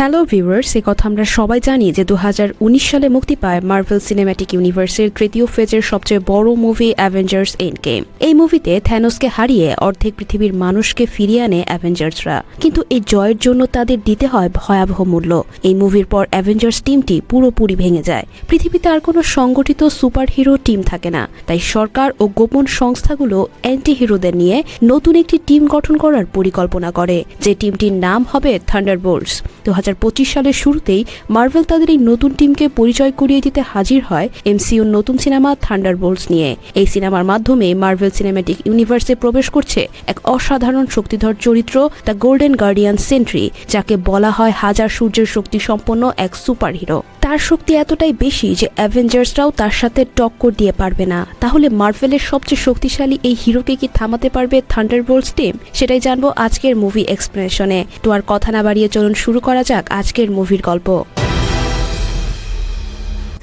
Hello viewers এ কথা আমরা সবাই জানি যে দু হাজার উনিশ সালে মুক্তি পায় মার্ভেল সিনেম্যাটিক ইউনিভার্সের তৃতীয় ফেজের সবচেয়ে বড় মুভি অ্যাভেঞ্জার্স এন্ড গেম এই মুভিতে থ্যানোসকে হারিয়ে অর্ধেক পৃথিবীর মানুষকে ফিরিয়ে আনে অ্যাভেঞ্জার্সরা কিন্তু এই জয়ের জন্য তাদের দিতে হয় ভয়াবহ মূল্য। এই মুভির পর অ্যাভেঞ্জার্স টিমটি পুরোপুরি ভেঙে যায়। পৃথিবীতে আর কোনো সংগঠিত সুপারহিরো টিম থাকে না। তাই সরকার ও গোপন সংস্থাগুলো অ্যান্টি হিরোদের নিয়ে নতুন একটি টিম গঠন করার পরিকল্পনা করে, যে টিমটির নাম হবে থান্ডারবোল্টস দু সালের শুরুতেই মার্ভেল তাদের এই নতুন টিমকে পরিচয় করিয়ে দিতে হাজির হয় এমসিউর নতুন সিনেমা থান্ডার বোল্টস নিয়ে। এই সিনেমার মাধ্যমে মার্ভেল সিনেম্যাটিক ইউনিভার্সে প্রবেশ করছে এক অসাধারণ শক্তিধর চরিত্র, দ্য গোল্ডেন গার্ডিয়ান সেন্ট্রি, যাকে বলা হয় হাজার সূর্যের শক্তি সম্পন্ন এক সুপারহিরো। তার শক্তি এতটাই বেশি যে অ্যাভেঞ্জার্সরাও তার সাথে টক্কর দিয়ে পারবে না। তাহলে মার্ভেলের সবচেয়ে শক্তিশালী এই হিরোকে কি থামাতে পারবে থান্ডারবোল্টস টিম সেটাই জানব আজকের মুভি এক্সপ্লেনেশনে তো আর কথা না বাড়িয়ে চলুন শুরু করা যাক আজকের মুভির গল্প।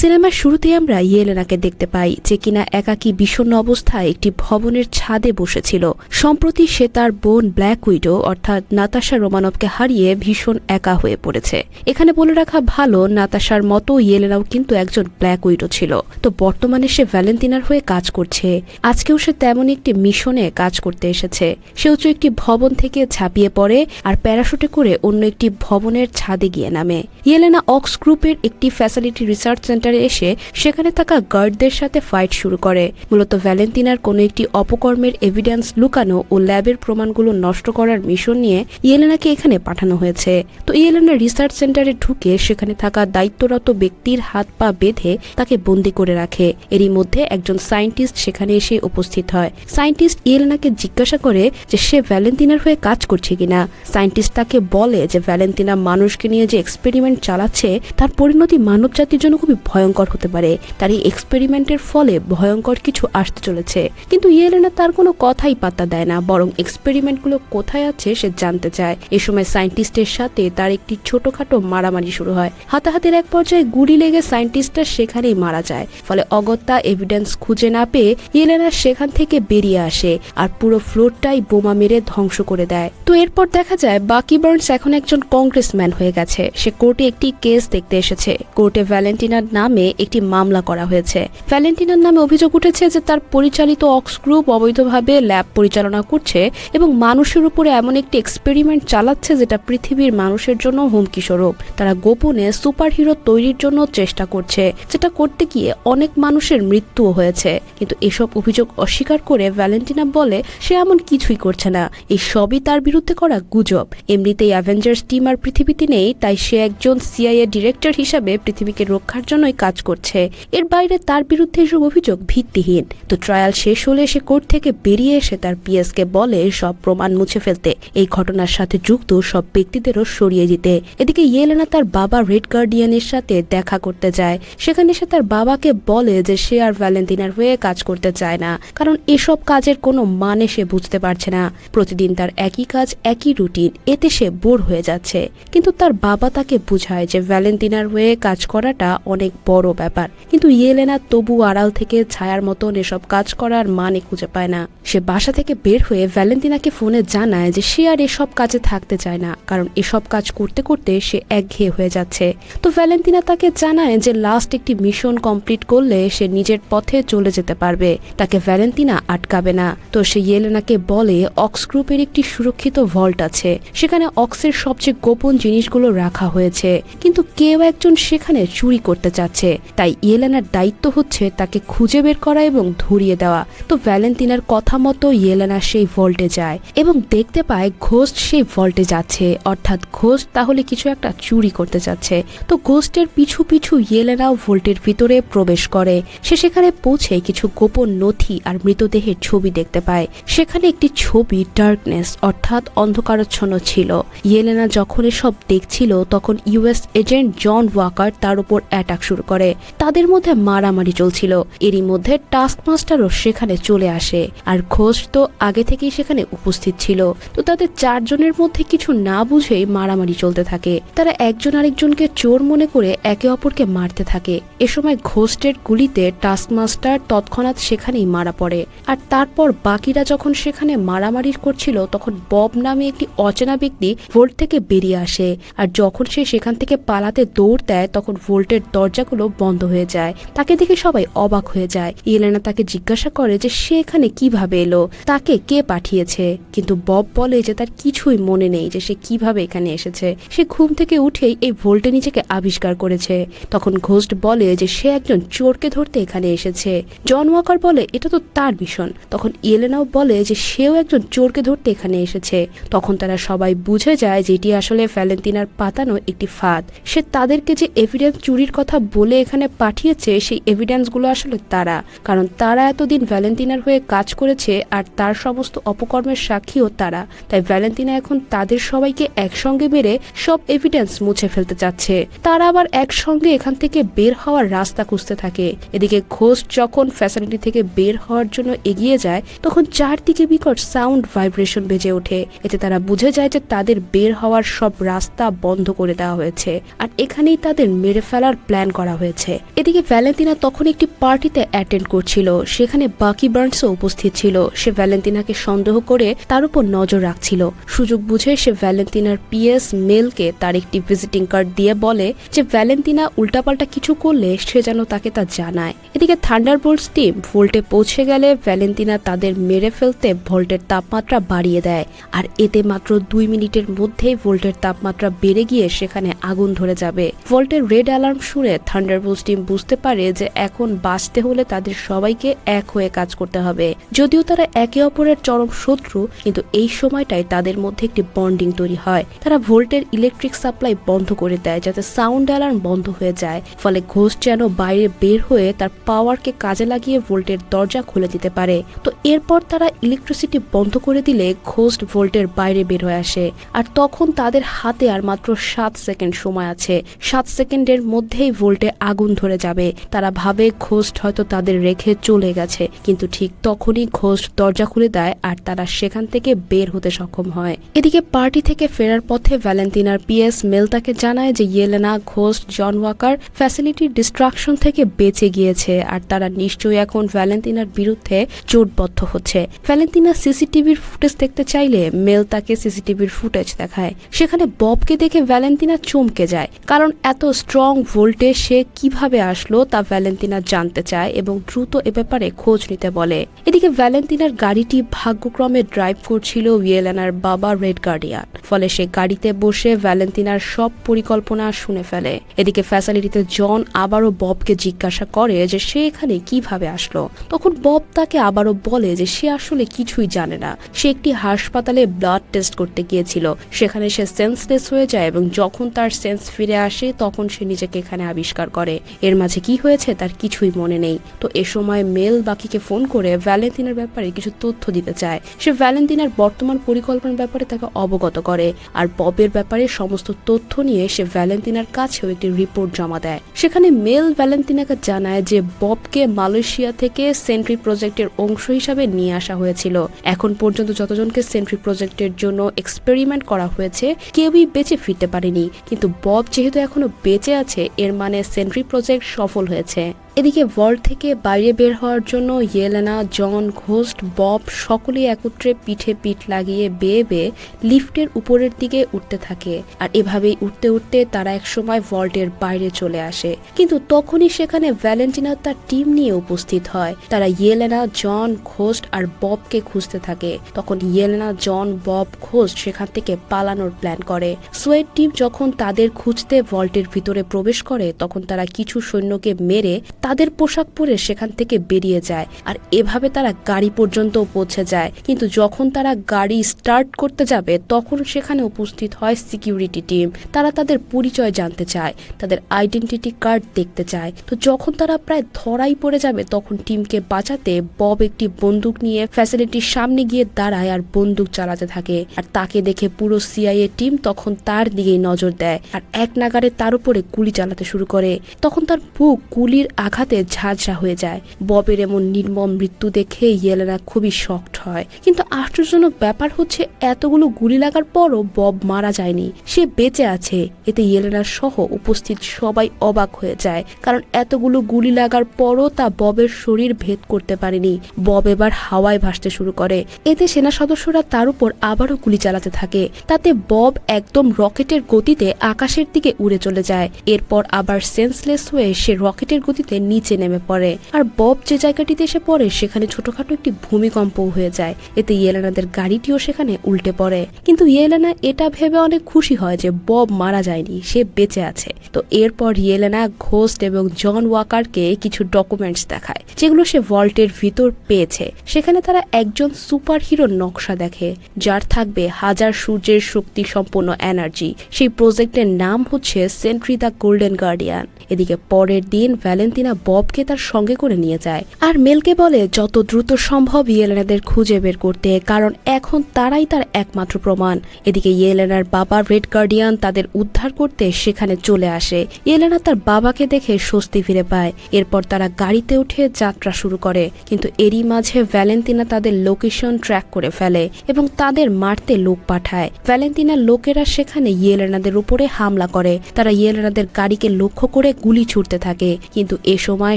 সিনেমার শুরুতে আমরা ইয়েলেনাকে দেখতে পাই, যে কিনা একাকী বিষণ্ণ অবস্থায় একটি ভবনের ছাদে বসেছিল। সম্প্রতি সে তার বোন ব্ল্যাক উইডো, অর্থাৎ নাতাশা রোমানবকে হারিয়ে ভীষণ একা হয়ে পড়েছে। এখানে বলে রাখা ভালো, নাতাশার মতো ইয়েলেনাও কিন্তু একজন ব্ল্যাক উইডো ছিল। তো বর্তমানে সে ভ্যালেন্টিনার হয়ে কাজ করছে। আজকেও সে তেমন একটি মিশনে কাজ করতে এসেছে। সে উঁচু একটি ভবন থেকে ঝাঁপিয়ে পড়ে আর প্যারাশুটে করে অন্য একটি ভবনের ছাদে গিয়ে নামে। ইয়েলেনা অক্স গ্রুপের একটি ফ্যাসিলিটি রিসার্চ সেন্টারে এসে সেখানে থাকা গার্ডদের সাথে ফাইট শুরু করে। মূলত ভ্যালেন্টিনার কোনো একটি অপকর্মের এভিডেন্স লুকানো ও ল্যাবের প্রমাণগুলো নষ্ট করার মিশন নিয়ে ইয়েলেনাকে এখানে পাঠানো হয়েছে। তো ইয়েলেনা রিসার্চ সেন্টারে ঢুকে সেখানে থাকা দায়িত্বরত ব্যক্তির হাত পা বেঁধে তাকে বন্দি করে রাখে। এরই মধ্যে একজন সায়েন্টিস্ট সেখানে এসে উপস্থিত হয়। সায়েন্টিস্ট ইয়েলেনাকে জিজ্ঞাসা করে যে সে ভ্যালেন্টিনার হয়ে কাজ করছে কিনা। সায়েন্টিস্ট তাকে বলে যে ভ্যালেন্টিনা মানুষকে নিয়ে যে এক্সপেরিমেন্ট চালাচ্ছে, তার পরিণতি মানব জাতির জন্য খুবই ভয়ঙ্কর হতে পারে। তার এই এক্সপেরিমেন্টের ফলে ভয়ঙ্কর কিছু আসতে চলেছে। কিন্তু ইয়েলেনা তার কোনো কথাই পাত্তা দেয় না, বরং এক্সপেরিমেন্টগুলো কোথায় আছে সে জানতে চায়। এ সময় সায়েন্টিস্টের সাথে তার একটি ছোটখাটো মারামারি শুরু হয়। হাতাহাতির এক পর্যায়ে গুলি লেগে সায়েন্টিস্টটা সেখানেই মারা যায়। ফলে অগত্যা এভিডেন্স খুঁজে না পেয়ে ইয়েলেনা সেখান থেকে বেরিয়ে আসে আর পুরো ফ্লোরটাই বোমা মেরে ধ্বংস করে দেয়। তো এরপর দেখা যায়, বাকি বার্নস এখন একজন কংগ্রেসম্যান হয়ে গেছে। সে কোর্টে একটি কেস দেখতে এসেছে। কোর্টে ভ্যালেন্টিনার নামে একটি মামলা করা হয়েছে। ভ্যালেন্টিনার নামে অভিযোগ উঠেছে যে তার পরিচালিত অক্স গ্রুপ অবৈধভাবে ল্যাব পরিচালনা করছে এবং মানুষের উপরে এমন একটি এক্সপেরিমেন্ট চালাচ্ছে যেটা পৃথিবীর মানুষের জন্য হুমকি স্বরূপ। তারা গোপনে সুপারহিরো তৈরির জন্য চেষ্টা করছে, যেটা করতে গিয়ে অনেক মানুষের মৃত্যুও হয়েছে। কিন্তু এসব অভিযোগ অস্বীকার করে ভ্যালেন্টিনা বলে, সে এমন কিছুই করছে না। এই সবই তার বিরুদ্ধে করা গুজব। এমনিতেই অ্যাভেঞ্জার্স টিম আর পৃথিবীতে নেই, তাই সে একজন সিআইএ ডিরেক্টর হিসাবে পৃথিবীকে রক্ষার জন্যই কাজ করছে। এর বাইরে তার বিরুদ্ধে এসব অভিযোগ ভিত্তিহীন। তো ট্রায়াল শেষ হলে সে কোর্ট থেকে বেরিয়ে এসে তার পিএসকে বলে সব প্রমাণ মুছে ফেলতে। এই ঘটনার সাথে যুক্ত সব ব্যক্তিদেরও সরিয়ে দিতে। এদিকে ইয়েলেনা তার বাবা রেড গার্ডিয়ানের সাথে দেখা করতে যায়। সেখানে সে তার বাবাকে বলে যে সে আর ভ্যালেন্টিনার হয়ে কাজ করতে চায় না। কারণ এসব কাজের কোনো মানে সে বুঝতে পারছে না। প্রতিদিন তার একই কাজ, একই রুটিন এতে সে বোর হয়ে যাচ্ছে। কিন্তু তার বাবা তাকে বুঝায় যে ভ্যালেন্টিনার হয়ে কাজ করাটা অনেক বড় ব্যাপার। কিন্তু ইয়েলেনা তবু আড়াল থেকে ছায়ার মতন এসব কাজ করার মানে খুঁজে পায় না। সে বাসা থেকে বের হয়ে ভ্যালেন্টিনাকে ফোনে জানায় যে সে আর এসব কাজে থাকতে চায় না, কারণ এসব কাজ করতে করতে সে একঘেয়ে হয়ে যাচ্ছে। তো ভ্যালেন্টিনা তাকে জানায় যে লাস্ট একটি মিশন কমপ্লিট করলে সে নিজের পথে চলে যেতে পারবে। তাকে ভ্যালেন্টিনা আটকাবে না। তো সে ইয়েলেনাকে বলে, অক্স গ্রুপের একটি সুরক্ষিত ভল্ট আছে। সেখানে অক্সের সবচেয়ে গোপন জিনিসগুলো রাখা হয়েছে। কিন্তু কেউ একজন সেখানে চুরি করতে চাচ্ছে তাই ইয়েলেনার দায়িত্ব হচ্ছে তাকে খুঁজে বের করা এবং ধরিয়ে দেওয়া। তো ভ্যালেন্টিনার কথা মতো ইয়েলেনা সেই ভল্টে যায় এবং দেখতে পায় ঘোস্ট সেই ভল্টে যাচ্ছে। অর্থাৎ ঘোস্ট তাহলে কিছু একটা চুরি করতে যাচ্ছে। তো ঘোস্টের পিছু পিছু ইয়েলেনাও ভোল্টের ভিতরে প্রবেশ করে। সে সেখানে পৌঁছে কিছু গোপন নথি আর মৃতদেহের ছবি দেখতে পায়। সেখানে একটি ছবি ডার্কনেস, অর্থাৎ অন্ধকারচ্ছন্ন ছিল। ইয়েলেনা যখন এসব দেখছিল, তখন ইউএস এজেন্ট জন ওয়াকার তার উপর অ্যাটাক শুরু শুরু করে। তাদের মধ্যে মারামারি চলছিল। এরই মধ্যে টাস্ক মাস্টারও সেখানে চলে আসে। আর ঘোষ তো আগে থেকেই সেখানে উপস্থিত ছিল। তো তাদের চারজনের মধ্যে কিছু না বুঝেই মারামারি চলতে থাকে। তারা একজন আরেকজনকে চোর মনে করে একে অপরকে মারতে থাকে। এ সময় ঘোস্টের গুলিতে টাস্ক মাস্টার তৎক্ষণাৎ সেখানেই মারা পড়ে। আর তারপর বাকিরা যখন সেখানে মারামারি করছিল, তখন বব নামে একটি অচেনা ব্যক্তি ভোল্ট থেকে বেরিয়ে আসে। আর যখন সে সেখান থেকে পালাতে দৌড় দেয়, তখন ভোল্টের দরজাগুলো বন্ধ হয়ে যায়। তাকে দেখে সবাই অবাক হয়ে যায়। ইয়েলেনা তাকে জিজ্ঞাসা করে যে সে এখানে কীভাবে এলো? তাকে কে পাঠিয়েছে? কিন্তু বব বলে যে তার কিছুই মনে নেই যে সে কীভাবে এখানে এসেছে। সে ঘুম থেকে উঠেই এই ভোল্টে নিজেকে আবিষ্কার করেছে। তখন ঘোস্ট বলে যে সে একজন চোরকে ধরতে এখানে এসেছে। জন ওয়াকার বলে, এটা তো তার মিশন তখন ইয়েলেনাও বলে যে সেও একজন চোরকে ধরতে এখানে এসেছে। তখন তারা সবাই বুঝে যায় যে এটি আসলে ভ্যালেন্টিনার পাতানো একটি ফাঁদ। সে তাদেরকে যে এভিডেন্স চুরির কথা বলে এখানে পাঠিয়েছে সেই এভিডেন্সগুলো আসলে তারা। কারণ তারা এতদিন ভ্যালেন্টিনার হয়ে কাজ করেছে আর তার সমস্ত অপকর্মের সাক্ষীও তারা। তাই ভ্যালেন্টিনা এখন তাদের সবাইকে একসঙ্গে মেরে সব এভিডেন্স মুছে ফেলতে চাচ্ছে। তারা আবার একসঙ্গে এখান থেকে বের হওয়ার রাস্তা খুঁজতে থাকে। এদিকে ঘোষ যখন ফ্যাসিলিটি থেকে বের হওয়ার জন্য এগিয়ে যায়, তখন চারদিকে বিকট সাউন্ড ভাইব্রেশন বেজে ওঠে। এতে তারা বুঝে যায় যে তাদের বের হওয়ার সব রাস্তা বন্ধ করে দেওয়া হয়েছে। আর এখানেই তাদের মেরে ফেলার প্ল্যান করা হয়েছে। এদিকে ভ্যালেন্টিনা তখন একটি পার্টিতে অ্যাটেন্ড করছিল। সেখানে বাকি বার্নসও উপস্থিত ছিল। সে ভ্যালেন্টিনাকে সন্দেহ করে তার উপর নজর রাখছিল। সুযোগ বুঝে সে ভ্যালেন্টিনার পিএস মেলকে তার একটি ভিজিটিং কার্ড দিয়ে বলে যে ভ্যালেন্টিনা উল্টাপাল্টা কিছু করলে সে যেন তাকে তা জানায়। এদিকে থান্ডারবোল্টস টিম ভোল্টে পৌঁছে গেলে ভ্যালেন্টিনা তাদের মেরে ফেলতে ভোল্টের তাপমাত্রা বাড়িয়ে দেয়। আর এতে মাত্র দুই মিনিটের মধ্যেই ভোল্টের তাপমাত্রা বেড়ে গিয়ে সেখানে আগুন ধরে যাবে। ভোল্টের রেড অ্যালার্ম শুনে থান্ডারবোল্টস টিম বুঝতে পারে যে এখন বাঁচতে হলে তাদের সবাইকে এক হয়ে কাজ করতে হবে। যদিও তারা একে অপরের চরম শত্রু, কিন্তু এই সময়টাই তাদের মধ্যে একটি বন্ডিং তৈরি হয়। তারা ভোল্টের ইলেকট্রিক সাপ্লাই বন্ধ করে দেয় যাতে সাউন্ড অ্যালার্ম বন্ধ হয়ে যায়। ফলে ঘোষ যেন বাইরে বের হয়ে তার পাওয়ারকে কাজে লাগিয়ে ভোল্টের দরজা খুলে দিতে পারে। তো এরপর তারা ইলেকট্রিসিটি বন্ধ করে দিলে ঘোস্ট ভোল্টের বাইরে বের হয়ে আসে। আর তখন তাদের হাতে আর মাত্র সাত সেকেন্ড সময় আছে। সাত সেকেন্ডের মধ্যেই ভোল্টে আগুন ধরে যাবে। তারা ভাবে ঘোস্ট হয়তো তাদের রেখে চলে গেছে, কিন্তু ঠিক তখনই ঘোস্ট দরজা খুলে দেয় আর তারা সেখান থেকে বের হতে সক্ষম হয়। এদিকে পার্টি থেকে ফেরার পথে ভ্যালেন্টিনার পিএস মেল তাকে জানায় যে Yelena Ghost John Walker facility destruction থেকে বেঁচে গিয়েছে আর তারা নিশ্চয়ই এখন ভ্যালেন্টিনার বিরুদ্ধে জোটবদ্ধ হচ্ছে। ভ্যালেন্টিনা সিসিটিভির ফুটেজ দেখতে চাইলে মেল তাকে সিসিটিভির ফুটেজ দেখায়। সেখানে ববকে দেখে ভ্যালেন্টিনা চমকে যায়, কারণ এত স্ট্রং ভোল্টে সে কীভাবে আসলো তা ভ্যালেন্টিনা জানতে চায় এবং দ্রুত এ ব্যাপারে খোঁজ নিতে বলে। এদিকে ভ্যালেন্টিনার গাড়িটি ভাগ্যক্রমে ড্রাইভ করছিল ইয়েলেনার বাবা রেড গার্ডিয়ান। ফলে সে গাড়িতে বসে ভ্যালেন্টিনার সব পরিকল্পনা শুনে ফেলে। এদিকে ফ্যাসিলিটিতে জন আবারও ববকে জিজ্ঞাসা করে যে সে এখানে কীভাবে আসলো। তখন বব তাকে আবারও বলে যে সে আসলে কিছুই জানে না। সে একটি হাসপাতালে ব্লাড টেস্ট করতে গিয়েছিল। সেখানে সে সেন্সলেস হয়ে যায় এবং যখন তার সেন্স ফিরে আসে, তখন সে নিজেকে এখানে আবিষ্কার করে। এর মাঝে কি হয়েছে তার কিছুই মনে নেই। তো এ সময় মেল বাকিকে ফোন করে ভ্যালেন্টিনের ব্যাপারে কিছু তথ্য দিতে চায়। সে ভ্যালেন্টিনার বর্তমান পরিকল্পনার ব্যাপারে তাকে অবগত করে আর ববের ব্যাপারে সমস্ত তথ্য নিয়ে সে ভ্যালেন্টিনার কাছেও একটি রিপোর্ট জমা দেয়। সেখানে মেল ভ্যালেন্টিনাকে জানায় যে ববকে মালয়েশিয়া থেকে সেন্ট্রি প্রজেক্টের অংশ হিসাবে নিয়ে আসা হয়েছিল। এখন পর্যন্ত যতজনকে সেন্ট্রি প্রজেক্টের জন্য এক্সপেরিমেন্ট করা হয়েছে, কেউই বেঁচে ফিরতে পারেনি। কিন্তু বব যেহেতু এখনও বেঁচে আছে, এর মানে সেন্ট্রি প্রজেক্ট সফল হয়েছে। এদিকে ওয়ার্ল্ড থেকে বাইরে বের হওয়ার জন্য ইয়েলেনা, জন, ঘোস্ট, বব সকলেই একত্রে পিঠে পিঠ লাগিয়ে বেয়ে বেয়ে লিফটের উপরের দিকে উঠতে থাকে। আর এভাবেই উঠতে উঠতে তারা একসময় ভল্টের বাইরে চলে আসে। কিন্তু তখনই সেখানে ভ্যালেন্টিনা তার টিম নিয়ে উপস্থিত হয়। তারা ইয়েলেনা, জন, ঘোস্ট আর ববকে খুঁজতে থাকে। তখন ইয়েলেনা, জন, বব, ঘোস্ট সেখান থেকে পালানোর প্ল্যান করে। সোয়েট টিম যখন তাদের খুঁজতে ভল্টের ভিতরে প্রবেশ করে, তখন তারা কিছু সৈন্যকে মেরে তাদের পোশাক পরে সেখান থেকে বেরিয়ে যায় আর এভাবে তারা গাড়ি পর্যন্ত পৌঁছে যায়। কিন্তু যখন তারা গাড়ি স্টার্ট করতে যাবে, তখন সেখানে উপস্থিত হয় সিকিউরিটি টিম তারা তাদের পরিচয় জানতে চায়, তাদের আইডেন্টিটি কার্ড দেখতে চায়। তো যখন তারা প্রায় ধরাই পড়ে যাবে, তখন টিমকে বাঁচাতে বব একটি বন্দুক নিয়ে ফ্যাসিলিটির সামনে গিয়ে দাঁড়ায় আর বন্দুক চালাতে থাকে। আর তাকে দেখে পুরো সিআইএ টিম তখন তার দিকেই নজর দেয়। আর এক নাগারে তার উপরে গুলি চালাতে শুরু করে। তখন তার বুক গুলির আঘাতে ঝাঁঝরা হয়ে যায়। ববের এমন নির্মম মৃত্যু দেখে ইয়েলেনা খুবই শকড হয়। কিন্তু আশ্চর্যজনক ব্যাপার হচ্ছে, এতগুলো গুলি লাগার পরও বব মারা যায়নি। সে বেঁচে আছে। এতে ইয়েলেনা সহ উপস্থিত সবাই অবাক হয়ে যায়। কারণ এতগুলো গুলি লাগার পরও তা ববের শরীর ভেদ করতে পারেনি। বব এবার হাওয়ায় ভাসতে শুরু করে। এতে সেনা সদস্যরা তার উপর আবারও গুলি চালাতে থাকে। তাতে বব একদম রকেটের গতিতে আকাশের দিকে উড়ে চলে যায়। এরপর আবার সেন্সলেস হয়ে সে রকেটের গতিতে নিচে নেমে পড়ে। আর বব যে জায়গাটিতে এসে পড়ে, সেখানে ছোটখাটো একটি ভূমিকম্প হয়ে যায়। এতে ইয়েলেনাদের গাড়িটিও সেখানে উল্টে পড়ে। কিন্তু ইয়েলেনা এটা ভেবে অনেক খুশি হয় যে বব মারা যায়নি, সে বেঁচে আছে। তো এরপর ইয়েলেনা, ঘোস্ট এবং জন ওয়াকারকে কিছু ডকুমেন্টস দেখায়, যেগুলো সে ভল্টের ভিতর পেয়েছে। সেখানে তারা একজন সুপার হিরোর নকশা দেখে, যার থাকবে হাজার সূর্যের শক্তি সম্পন্ন এনার্জি। সেই প্রজেক্টের নাম হচ্ছে সেন্ট্রি দ্য গোল্ডেন গার্ডিয়ান। এদিকে পরের দিন ভ্যালেন্টিনা ববকে তার সঙ্গে করে নিয়ে যায়। আর মেলকে বলে, যত দ্রুত সম্ভব ইয়েলেনাদের খুঁজে বের করতে, কারণ এখন তারাই তার একমাত্র প্রমাণ। এদিকে ইয়েলেনার বাবা রেড গার্ডিয়ান তাদের উদ্ধার করতে সেখানে চলে আসে। ইয়েলেনা তার বাবাকে দেখে স্বস্তি ফিরে পায়। এরপর তারা গাড়িতে উঠে যাত্রা শুরু করে। কিন্তু এরই মাঝে ভ্যালেন্টিনা তাদের লোকেশন ট্র্যাক করে ফেলে এবং তাদের মারতে লোক পাঠায়। ভ্যালেন্টিনার লোকেরা সেখানে ইয়েলেনাদের উপরে হামলা করে। তারা ইয়েলেনাদের গাড়িকে লক্ষ্য করে গুলি ছুটতে থাকে। কিন্তু এ সময়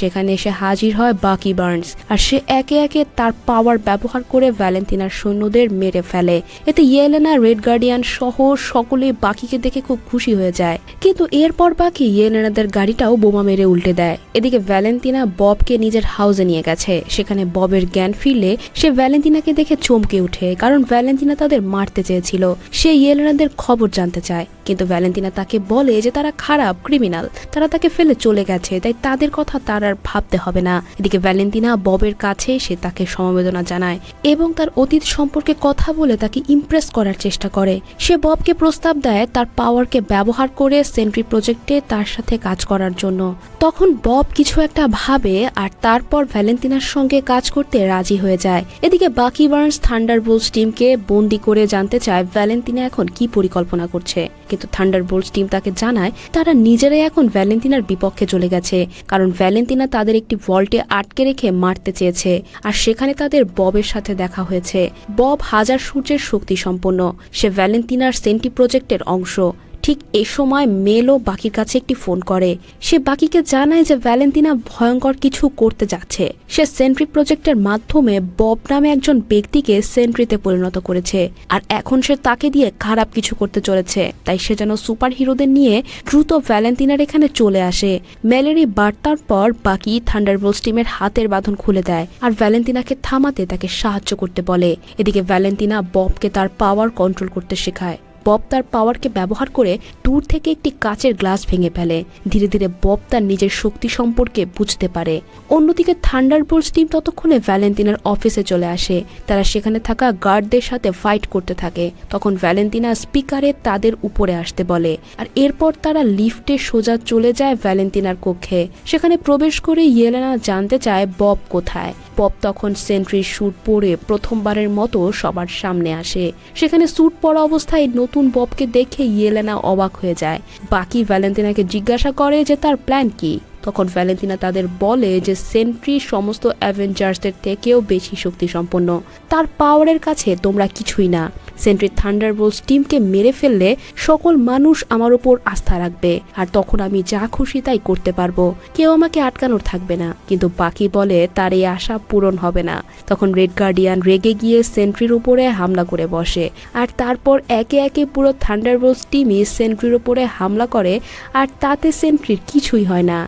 সেখানে এসে হাজির হয় বাকি বার্নস, আর সে একে একে তার পাওয়ার ব্যবহার করে ভ্যালেন্টিনার সৈন্যদের মেরে ফেলে। এতে ইয়েলেনা, রেড গার্ডিয়ান সহ সকলে বাকিকে দেখে খুব খুশি হয়ে যায়। কিন্তু এরপর বাকি ইয়েলেনাদের গাড়িটাও বোমা মেরে উল্টে দেয়। এদিকে ভ্যালেন্টিনা ববকে নিজের হাউসে নিয়ে গেছে। সেখানে ববের জ্ঞান ফিরলে সে ভ্যালেন্টিনাকে দেখে চমকে উঠে কারণ ভ্যালেন্টিনা তাদের মারতে চেয়েছিল। সে ইয়েলেনাদের খবর জানতে চায়, কিন্তু ভ্যালেন্টিনা তাকে বলে যে তারা খারাপ, ক্রিমিনাল। তারা তাকে ফেলে চলে গেছে, তাই তাদের কথা তার আর ভাবতে হবে না। এদিকে ভ্যালেন্টিনা ববের কাছে সে তাকে সমবেদনা জানায় এবং তার অতীত সম্পর্কে কথা বলে তাকে ইমপ্রেস করার চেষ্টা করে। সে ববকে প্রস্তাব দেয় তার পাওয়ারকে ব্যবহার করে সেন্ট্রি প্রজেক্টে তার সাথে কাজ করার জন্য। তখন বব কিছু একটা ভাবে আর তারপর ভ্যালেন্টিনার সঙ্গে কাজ করতে রাজি হয়ে যায়। এদিকে বাকি বার্নস থান্ডারবোল্টস টিমকে বন্দি করে জানতে চায় ভ্যালেন্টিনা এখন কি পরিকল্পনা করছে। কিন্তু থান্ডারবোল্টস টিম তাকে জানায়, তারা নিজেরাই এখন ভ্যালেন্টিনার বিপক্ষে চলে গেছে। কারণ ভ্যালেন্টিনা তাদের একটি ভল্টে আটকে রেখে মারতে চেয়েছে, আর সেখানে তাদের ববের সাথে দেখা হয়েছে। বব হাজার সূর্যের শক্তি সম্পন্ন। সে ভ্যালেন্টিনার সেন্টি প্রজেক্টের অংশ। ঠিক এ সময় মেলও বাকির কাছে একটি ফোন করে। সে বাকিকে জানায় যে ভ্যালেন্টিনা ভয়ঙ্কর কিছু করতে যাচ্ছে। সে সেন্ট্রি প্রজেক্টের মাধ্যমে বব নামে একজন ব্যক্তিকে সেন্ট্রিতে পরিণত করেছে। আর এখন সে তাকে দিয়ে খারাপ কিছু করতে চলেছে। তাই সে যেন সুপার হিরোদের নিয়ে দ্রুত ভ্যালেন্টিনার এখানে চলে আসে। ম্যালেরি বার্তার পর বাকি থান্ডারবোল্টস টিমের হাতের বাঁধন খুলে দেয় আর ভ্যালেন্টিনাকে থামাতে তাকে সাহায্য করতে বলে। এদিকে ভ্যালেন্টিনা ববকে তার পাওয়ার কন্ট্রোল করতে শেখায়। বব তার পাওয়ারকে ব্যবহার করে দূর থেকে একটি কাচের গ্লাস ভেঙে ফেলে। ধীরে ধীরে বব তার নিজের শক্তি সম্পর্কে বুঝতে পারে। অন্যদিকে থান্ডারবোল্টস টিম ততক্ষণে ভ্যালেন্টিনার অফিসে চলে আসে। তারা সেখানে থাকা গার্ডদের সাথে ফাইট করতে থাকে। তখন ভ্যালেন্টিনা স্পিকারে তাদের উপরে আসতে বলে। আর এরপর তারা লিফটে সোজা চলে যায় ভ্যালেন্টিনার কক্ষে। সেখানে প্রবেশ করে ইয়েলেনা জানতে চায় বব কোথায়। বব তখন সেন্ট্রির স্যুট পরে প্রথমবারের মতো সবার সামনে আসে। সেখানে স্যুট পরা অবস্থায় নতুন পপকে দেখে ইয়েলেনা অবাক হয়ে যায়। বাকি ভ্যালেন্টিনাকে জিজ্ঞাসা করে যে তার প্ল্যান কি। তখন ভ্যালেন্টিনা তাদের বলে যে সেন্ট্রি সমস্ত অ্যাভেঞ্জার্সদের থেকেও বেশি শক্তি সম্পন্ন তার পাওয়ারের কাছে তোমরা কিছুই না। সেন্ট্রি থান্ডারবোল্টস টিমকে মেরে ফেললে সকল মানুষ আমার ওপর আস্থা রাখবে, আর তখন আমি যা খুশি তাই করতে পারব। কেউ আমাকে আটকানোর থাকবে না, কিন্তু বাকি বলে তার এই আশা পূরণ হবে না। তখন রেড গার্ডিয়ান রেগে গিয়ে সেন্ট্রির উপরে হামলা করে বসে, আর তারপর একে একে পুরো থান্ডারবোল্টস টিমই সেন্ট্রির উপরে হামলা করে, আর তাতে সেন্ট্রির কিছুই হয় না।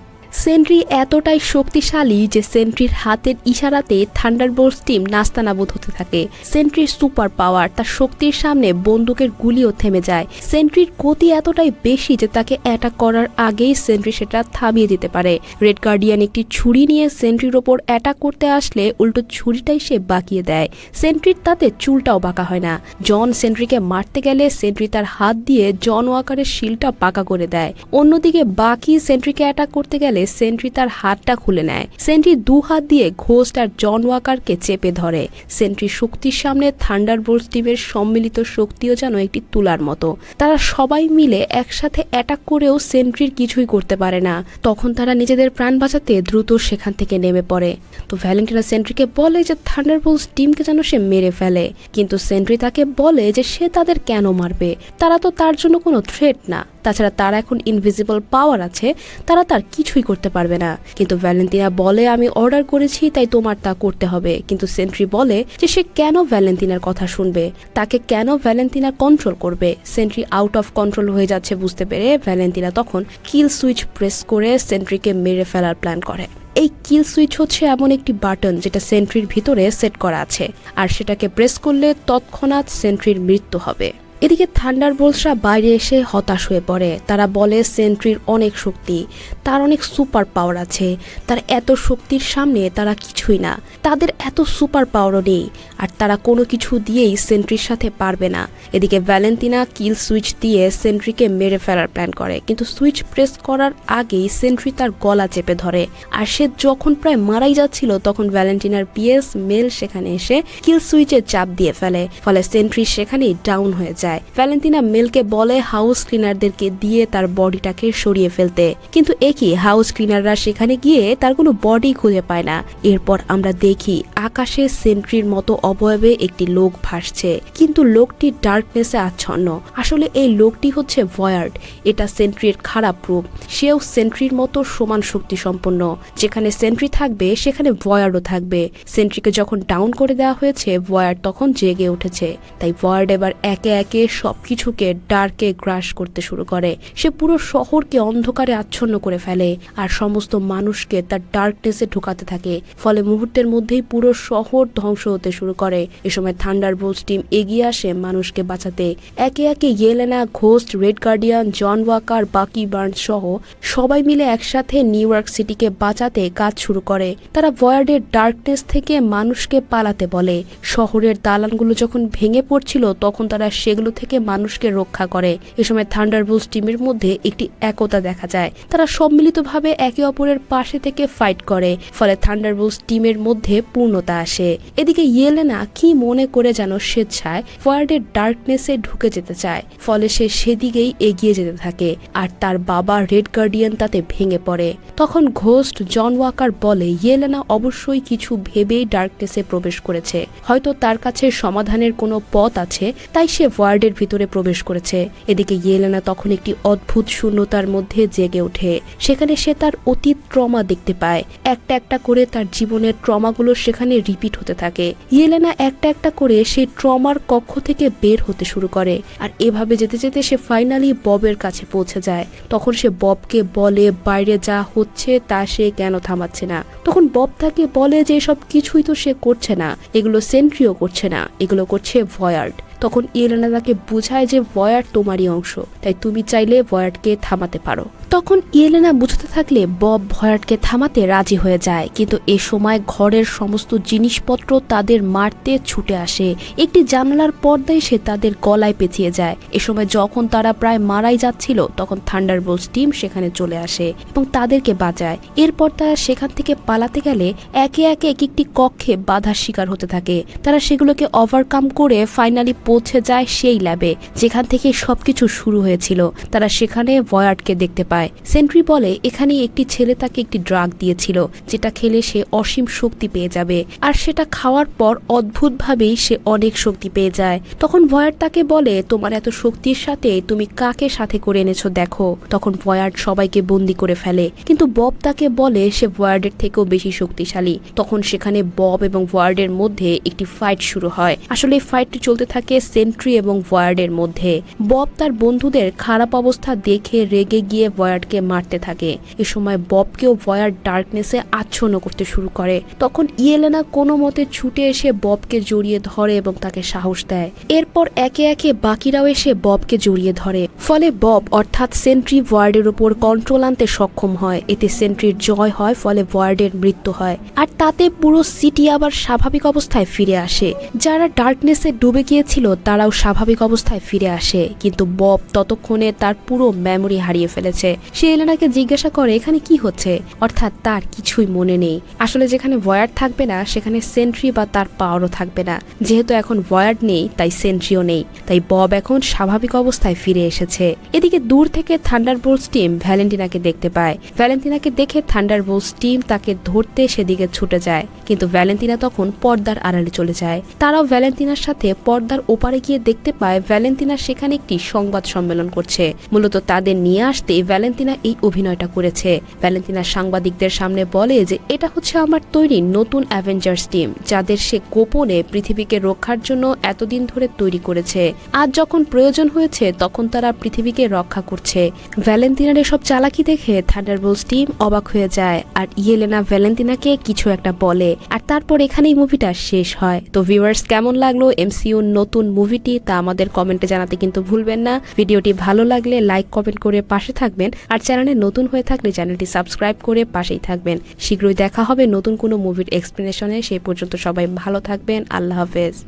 সেন্ট্রি এতটাই শক্তিশালী যে সেন্ট্রির হাতের ইশারাতে থান্ডারবোল্টস টিম নাস্তানাবুদ হতে থাকে। সেন্ট্রির সুপার পাওয়ার তার শক্তির সামনে বন্দুকের গুলিও থেমে যায়। সেন্ট্রির গতি এতটাই বেশি যে তাকে অ্যাটাক করার আগেই সেন্ট্রি সেটা থামিয়ে দিতে পারে। রেড গার্ডিয়ান একটি ছুরি নিয়ে সেন্ট্রির ওপর অ্যাটাক করতে আসলে উল্টো ছুরিটাই সে বাঁকিয়ে দেয়। সেন্ট্রির তাতে চুলটাও বাঁকা হয় না। জন সেন্ট্রিকে মারতে গেলে সেন্ট্রি তার হাত দিয়ে জন ওয়াকারের শিলটা পাকা করে দেয়। অন্যদিকে বাকি সেন্ট্রিকে অ্যাটাক করতে গেলে সেন্ট্রি তার হাতটা খুলে নেয়। সেন্ট্রি দু হাত দিয়ে ঘোস্ট আর জন ওয়াকারকে চেপে ধরে। সেন্ট্রি শক্তির সামনে থান্ডার বোল্ট টিমের সম্মিলিত শক্তিও যেন একটি তুলার মতো। তারা সবাই মিলে একসাথে অ্যাটাক করেও সেন্ট্রির কিছুই করতে পারে না। তখন তারা নিজেদের প্রাণ বাঁচাতে দ্রুত সেখান থেকে নেমে পড়ে। তো ভ্যালেন্টিনা সেন্ট্রিকে বলে যে থান্ডার বোল্টস টিমকে যেন সে মেরে ফেলে। কিন্তু সেন্ট্রি তাকে বলে যে সে তাদের কেন মারবে? তারা তো তার জন্য কোনো থ্রেট না। তাছাড়া তার এখন ইনভিজিবল পাওয়ার আছে। তারা তার কিছুই করতে পারবে না। কিন্তু ভ্যালেন্টিনা বলে, আমি অর্ডার করেছি, তাই তোমার তা করতে হবে। কিন্তু সেন্ট্রি বলে যে, সে কেন ভ্যালেন্টিনার কথা শুনবে? তাকে কেন ভ্যালেন্টিনা কন্ট্রোল করবে? সেন্ট্রি আউট অফ কন্ট্রোল হয়ে যাচ্ছে বুঝতে পেরে। ভ্যালেন্টিনা তখন কিল সুইচ প্রেস করে সেন্ট্রিকে মেরে ফেলার প্ল্যান করে। এই কিল সুইচ হচ্ছে এমন একটি বাটন যেটা সেন্ট্রির ভিতরে সেট করা আছে। আর সেটাকে প্রেস করলে তৎক্ষণাৎ সেন্ট্রির মৃত্যু হবে। এদিকে থান্ডার বোলসরা বাইরে এসে হতাশ হয়ে পড়ে। তারা বলে, সেন্ট্রির অনেক শক্তি, তার অনেক সুপার পাওয়ার আছে। তার এত শক্তির সামনে তারা কিছুই না। তাদের এত সুপার পাওয়ারও নেই, আর তারা কোনো কিছু দিয়েই সেন্ট্রির সাথে পারবে না। এদিকে ভ্যালেন্টিনা কিল সুইচ দিয়ে সেন্ট্রিকে মেরে ফেলার প্ল্যান করে, কিন্তু সুইচ প্রেস করার আগেই সেন্ট্রি তার গলা চেপে ধরে। আর সে যখন প্রায় মারাই যাচ্ছিল, তখন ভ্যালেন্টিনার পিএস মেল সেখানে এসে কিল সুইচে চাপ দিয়ে ফেলে, ফলে সেন্ট্রি সেখানেই ডাউন হয়ে যায়। ভ্যালেন্টিনা মেলকে বলে হাউস ক্লিনারদেরকে দিয়ে তার বডিটাকে সরিয়ে ফেলতে। কিন্তু একই হাউস ক্লিনাররা সেখানে গিয়ে তার কোনো বডি খুঁজে পায় না। এরপর আমরা দেখি আকাশে সেন্ট্রির মতো অবয়বে একটি লোক ভাসছে। কিন্তু লোকটি ডার্কনেসে আচ্ছন্ন। আসলে এই লোকটি হচ্ছে ভয়ার্ড। এটা সেন্ট্রির খারাপ রূপ। সেও সেন্ট্রির মতো সমান শক্তি সম্পন্ন যেখানে সেন্ট্রি থাকবে, সেখানে ভয়ার্ডও থাকবে। সেন্ট্রিকে যখন ডাউন করে দেওয়া হয়েছে, ভয়ার্ড তখন জেগে উঠেছে। তাই ভয়ার্ড এবার একে একে সবকিছুকে ডার্কে গ্রাস করতে শুরু করে। সে পুরো শহরকে অন্ধকারে আচ্ছন্ন করে ফেলে আর সমস্ত মানুষকে তার ডার্কনেসে ঢোকাতে থাকে। ফলে মুহূর্তের মধ্যেই পুরো শহর ধ্বংস হতে শুরু করে। এ সময় থান্ডার বোলস টিম এগিয়ে আসে মানুষকে বাঁচাতে। একে একে Yelena, Ghost, Red Guardian, John Walker, Bucky Barnes সহ সবাই মিলে একসাথে নিউ ইয়র্ক সিটিকে বাঁচাতে কাজ শুরু করে। তারা ভয়ার্ডের ডার্কনেস থেকে মানুষকে পালাতে বলে। শহরের দালানগুলো যখন ভেঙে পড়ছিল, তখন তারা সেগুলো থেকে মানুষকে রক্ষা করে। এ সময় থান্ডারবোল্টস টিমের মধ্যে একটি একতা দেখা যায়। তারা সম্মিলিতভাবে একে অপরের পাশে থেকে ফাইট করে, ফলে থান্ডারবোল্টস টিমের মধ্যে পূর্ণতা আসে। এদিকে ইয়েলেনা কি মনে করে যেন স্বেচ্ছায় ফয়ার্ডের ডার্কনেসে ঢুকে যেতে চায়, ফলে সে সেদিকেই এগিয়ে যেতে থাকে, আর তার বাবা রেড গার্ডিয়ান তাতে ভেঙে পড়ে। তখন ঘোস্ট জন ওয়াকার বলে ইয়েলেনা অবশ্যই কিছু ভেবেই ডার্কনেসে প্রবেশ করেছে। হয়তো তার কাছে সমাধানের কোনো পথ আছে, তাই সে ওয়ার্ডের ভিতরে প্রবেশ করেছে। এদিকে ইয়েলেনা তখন একটি অদ্ভুত শূন্যতার মধ্যে জেগে ওঠে। সেখানে সে তার অতীত ট্রমা দেখতে পায়। একটা একটা করে তার জীবনের ট্রমাগুলো সেখানে রিপিট হতে থাকে। ইয়েলেনা একটা একটা করে সেই ট্রমার কক্ষ থেকে বের হতে শুরু করে। আর এভাবে যেতে যেতে সে ফাইনালি ববের কাছে পৌঁছে যায়। তখন সে ববকে বলে, বাইরে যা হচ্ছে তা সে কেন থামাচ্ছে না? তখন বব তাকে বলে যে সব কিছুই তো সে করছে না। এগুলো সেন্ট্রিও করছে না। এগুলো করছে ভয়ার্ড। তখন ইয়েলেনা তাকে বোঝায় যে ভয়ার্ড তোমারই অংশ, তাই তুমি চাইলে ভয়ার্ডকে থামাতে পারো। তখন ইয়েলেনা বুঝতে থাকলে বব ভয়ার্ডকে থামাতে রাজি হয়ে যায়, কিন্তু এ সময় ঘরের সমস্ত জিনিসপত্র তাদের মারতে ছুটে আসে। একটি জানালার পর্দায় সে তাদের গলায় পেঁচিয়ে যায়। এ সময় যখন তারা প্রায় মারাই যাচ্ছিল, তখন থান্ডারবোল্টস টিম সেখানে চলে আসে এবং তাদেরকে বাঁচায়। এরপর তারা সেখান থেকে পালাতে গেলে একে একে এক একটি কক্ষে বাধার শিকার হতে থাকে। তারা সেগুলোকে ওভারকাম করে ফাইনালি পৌঁছে যায় সেই ল্যাবে যেখান থেকে সবকিছু শুরু হয়েছিল। তারা সেখানে ভয়ার্ডকে দেখতে পায়। সেন্ট্রি বলে, এখানে একটি ছেলে তাকে একটি ড্রাগ দিয়েছিল, যেটা খেলে সে অসীম শক্তি পেয়ে যাবে। আর সেটা খাওয়ার পর অদ্ভুতভাবেই সে অনেক শক্তি পেয়ে যায়। তখন ভয়ার্ড তাকে বলে, তোমার এত শক্তির সাথে তুমি কাকে সাথে করে এনেছো দেখো। তখন ভয়ার্ড সবাইকে বন্দি করে ফেলে। কিন্তু বব তাকে বলে, সে ভয়ার্ডের থেকেও বেশি শক্তিশালী। তখন সেখানে বব এবং ভয়ার্ডের মধ্যে একটি ফাইট শুরু হয়। আসলে ফাইটটি চলতে থাকে থাকে সেন্ট্রি এবং ভয়ার্ডের মধ্যে। বব তার বন্ধুদের খারাপ অবস্থা দেখে রেগে গিয়ে ভয়ার্ডকে মারতে থাকে। এ সময় ববকেও ভয়ার্ড ডার্কনেসে আচ্ছন্ন করতে শুরু করে। তখন ইয়েলেনা কোনো মতে ছুটে এসে ববকে জড়িয়ে ধরে এবং তাকে সাহস দেয়। এরপর একে একে বাকিরাও এসে ববকে জড়িয়ে ধরে। ফলে বব অর্থাৎ সেন্ট্রি ভয়ার্ডের উপর কন্ট্রোল আনতে সক্ষম হয়। এতে সেন্ট্রির জয় হয়, ফলে ভয়ার্ডের মৃত্যু হয়। আর তাতে পুরো সিটি আবার স্বাভাবিক অবস্থায় ফিরে আসে। যারা ডার্কনেসে ডুবে গিয়েছিল তারাও স্বাভাবিক অবস্থায় ফিরে আসে, কিন্তু বব ততক্ষণে তার পুরো মেমোরি হারিয়ে ফেলেছে। সে এলেনাকে জিজ্ঞাসা করে, এখানে কি হচ্ছে? অর্থাৎ তার কিছুই মনে নেই। আসলে যেখানে ভয়ার্ড থাকবে না, সেখানে সেন্ট্রি বা তার পাওয়ারও থাকবে না। যেহেতু এখন ভয়ার্ড নেই, তাই সেন্ট্রিও নেই। তাই বব এখন স্বাভাবিক অবস্থায় ফিরে এসেছে। এদিকে দূর থেকে থান্ডার বোলস টিম ভ্যালেন্টিনাকে দেখতে পায়। ভ্যালেন্টিনাকে দেখে থান্ডার বোলস টিম তাকে ধরতে সেদিকে ছুটে যায়। কিন্তু ভ্যালেন্টিনা তখন পর্দার আড়ালে চলে যায়। তারাও ভ্যালেন্টিনার সাথে পর্দার ওপারে গিয়ে দেখতে পায় ভ্যালেন্টিনা সেখানে একটি সংবাদ সম্মেলন করছে। মূলত তাদের নিয়ে আসতে ভ্যালেন্টিনা এই অভিনয়টা করেছে। ভ্যালেন্টিনা সাংবাদিকদের সামনে বলে যে, এটা হচ্ছে আমার তৈরি নতুন অ্যাভেঞ্জার্স টিম যাদের সে গোপনে পৃথিবীকে রক্ষার জন্য এতদিন ধরে তৈরি করেছে। আজ যখন প্রয়োজন হয়েছে, তখন তারা পৃথিবীকে রক্ষা করছে। ভ্যালেন্টিনার এসব চালাকি দেখে থান্ডারবোলস টিম অবাক হয়ে যায়, আর ইয়েলেনা ভ্যালেন্টিনাকে কিছু একটা বলে। আর তারপর এখানেই মুভিটা শেষ হয়। তো ভিউয়ার্স কেমন লাগল? এমসিইউ নতুন মুভিটি তা আমাদের কমেন্টে জানাতে কিন্তু ভুলবেন না। ভিডিওটি ভালো লাগলে লাইক, কমেন্ট করে পাশে থাকবেন আর চ্যানেলে নতুন হয়ে থাকলে চ্যানেলটি সাবস্ক্রাইব করে পাশেই থাকবেন। শীঘ্রই দেখা হবে নতুন কোনো মুভির এক্সপ্লেনেশনে। সেই পর্যন্ত সবাই ভালো থাকবেন। আল্লাহ হাফেজ।